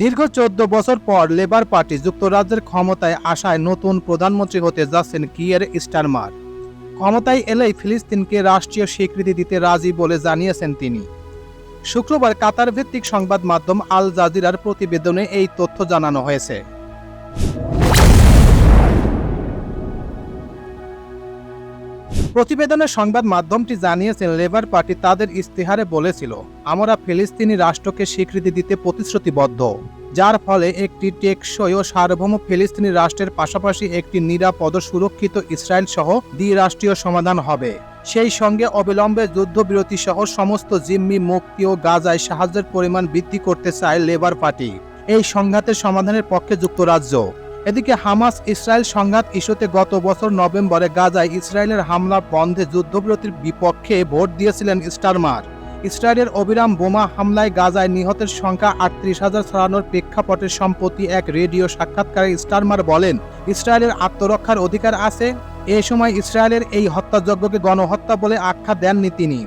দীর্ঘ চোদ্দ বছর পর লেবার পার্টি যুক্তরাজ্যের ক্ষমতায় আসায় নতুন প্রধানমন্ত্রী হতে যাচ্ছেন কিয়ের স্টারমার। ক্ষমতায় এলেই ফিলিস্তিনকে রাষ্ট্রীয় স্বীকৃতি দিতে রাজি বলে জানিয়েছেন তিনি। শুক্রবার কাতার ভিত্তিক সংবাদ মাধ্যম আল জাজিরার প্রতিবেদনে এই তথ্য জানানো হয়েছে। প্রতিবেদনে সংবাদ মাধ্যমটি জানিয়েছেন, লেবার পার্টি তাদের ইস্তেহারে বলেছিল, আমরা ফিলিস্তিনি রাষ্ট্রকে স্বীকৃতি দিতে প্রতিশ্রুতিবদ্ধ, যার ফলে একটি টেকসই ও সার্বভৌম ফিলিস্তিনি রাষ্ট্রের পাশাপাশি একটি নিরাপদ সুরক্ষিত ইসরায়েল সহ দ্বিরাষ্ট্রীয় সমাধান হবে। সেই সঙ্গে অবিলম্বে যুদ্ধবিরতি সহ সমস্ত জিম্মি মুক্তি ও গাজায় সাহায্যের পরিমাণ বৃদ্ধি করতে চায় লেবার পার্টি। এই সংঘাতের সমাধানের পক্ষে যুক্তরাজ্য এদিকে হামাস ইসরায়েল সংঘাত ইস্যুতে গত বছর নভেম্বরে গাজায় ইসরায়েলের হামলা বন্ধে যুদ্ধবিরতির বিপক্ষে ভোট দিয়েছিলেন স্টারমার। ইসরায়েলের অবিরাম বোমা হামলায় গাজায় নিহতের সংখ্যা আটত্রিশ হাজার ছড়ানোর প্রেক্ষাপটে সম্প্রতি এক রেডিও সাক্ষাৎকারে স্টারমার বলেন, ইসরায়েলের আত্মরক্ষার অধিকার আছে। এ সময় ইসরায়েলের এই হত্যাযজ্ঞকে গণহত্যা বলে আখ্যা দেননি তিনি।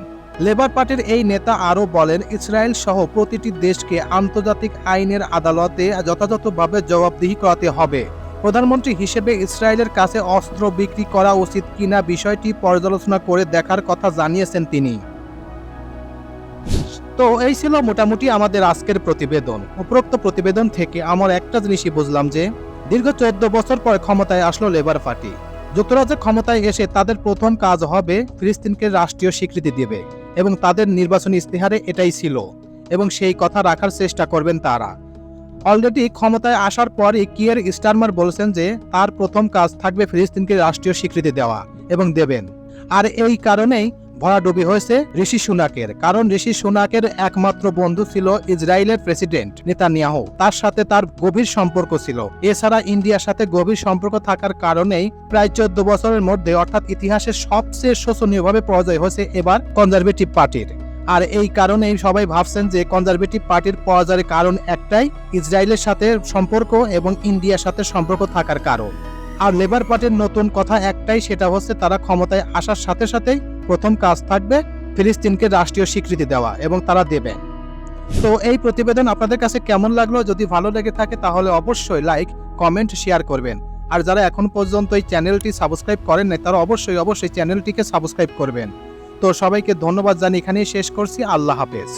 লেবার পার্টির এই নেতা আরও বলেন, ইসরায়েল সহ প্রতিটি দেশকে আন্তর্জাতিক আইনের আদালতে যথাযথভাবে জবাবদিহি করাতে হবে। প্রধানমন্ত্রী হিসেবে ইসরায়েলের কাছে অস্ত্র বিক্রি করা উচিত কিনা বিষয়টি পর্যালোচনা করে দেখার কথা জানিয়েছেন তিনি। তো এই ছিল মোটামুটি আমাদের আজকের প্রতিবেদন। উপরোক্ত প্রতিবেদন থেকে আমার একটা জিনিসই বুঝলাম যে, দীর্ঘ চোদ্দ বছর পর ক্ষমতায় আসলো লেবার পার্টি। যুক্তরাজ্যের ক্ষমতায় এসে তাদের প্রথম কাজ হবে ফিলিস্তিনকে রাষ্ট্রীয় স্বীকৃতি দেবে। এবং তাদের নির্বাচনী ইস্তেহারে এটাই ছিল এবং সেই কথা রাখার চেষ্টা করবেন তারা। অলরেডি ক্ষমতায় আসার পরই কিয়ের স্টারমার বলেছেন যে তার প্রথম কাজ থাকবে ফিলিস্তিনকে রাষ্ট্রীয় স্বীকৃতি দেওয়া এবং দেবেন। আর এই কারণেই ভরাডুবি হয়েছে ঋষি সুনাকের, কারণ ঋষি সুনাকের একমাত্র বন্ধু ছিল ইসরায়েলের প্রেসিডেন্ট নেতানিয়াহু। তার সাথে তার গভীর সম্পর্ক ছিল। এছাড়া ইন্ডিয়ার সাথে গভীর সম্পর্ক থাকার কারণেই প্রায় চোদ্দ বছরের মধ্যে অর্থাৎ ইতিহাসের সবচেয়ে শোচনীয়ভাবে পরাজয় হয়েছে এবার কনজারভেটিভ পার্টির। আর এই কারণেই সবাই ভাবছেন যে কনজারভেটিভ পার্টির পরাজয়ের কারণ একটাই ইসরায়েলের সাথে সম্পর্ক এবং ইন্ডিয়ার সাথে সম্পর্ক থাকার কারণ। আর লেবার পার্টির নতুন কথা একটাই, সেটা হচ্ছে তারা ক্ষমতায় আসার সাথে সাথেই প্রথম কাজ থাকবে ফিলিস্তিনকে রাষ্ট্রীয় স্বীকৃতি দেওয়া এবং তারা দেবে। তো এই প্রতিবেদন আপনাদের কাছে কেমন লাগল? যদি ভালো লেগে থাকে তাহলে অবশ্যই লাইক কমেন্ট শেয়ার করবেন। আর যারা এখন পর্যন্ত এই চ্যানেলটি সাবস্ক্রাইব করেন নাই, তারা অবশ্যই অবশ্যই চ্যানেলটিকে সাবস্ক্রাইব করবেন। তো সবাইকে ধন্যবাদ জানিয়ে এখানেই শেষ করছি। আল্লাহ হাফেজ।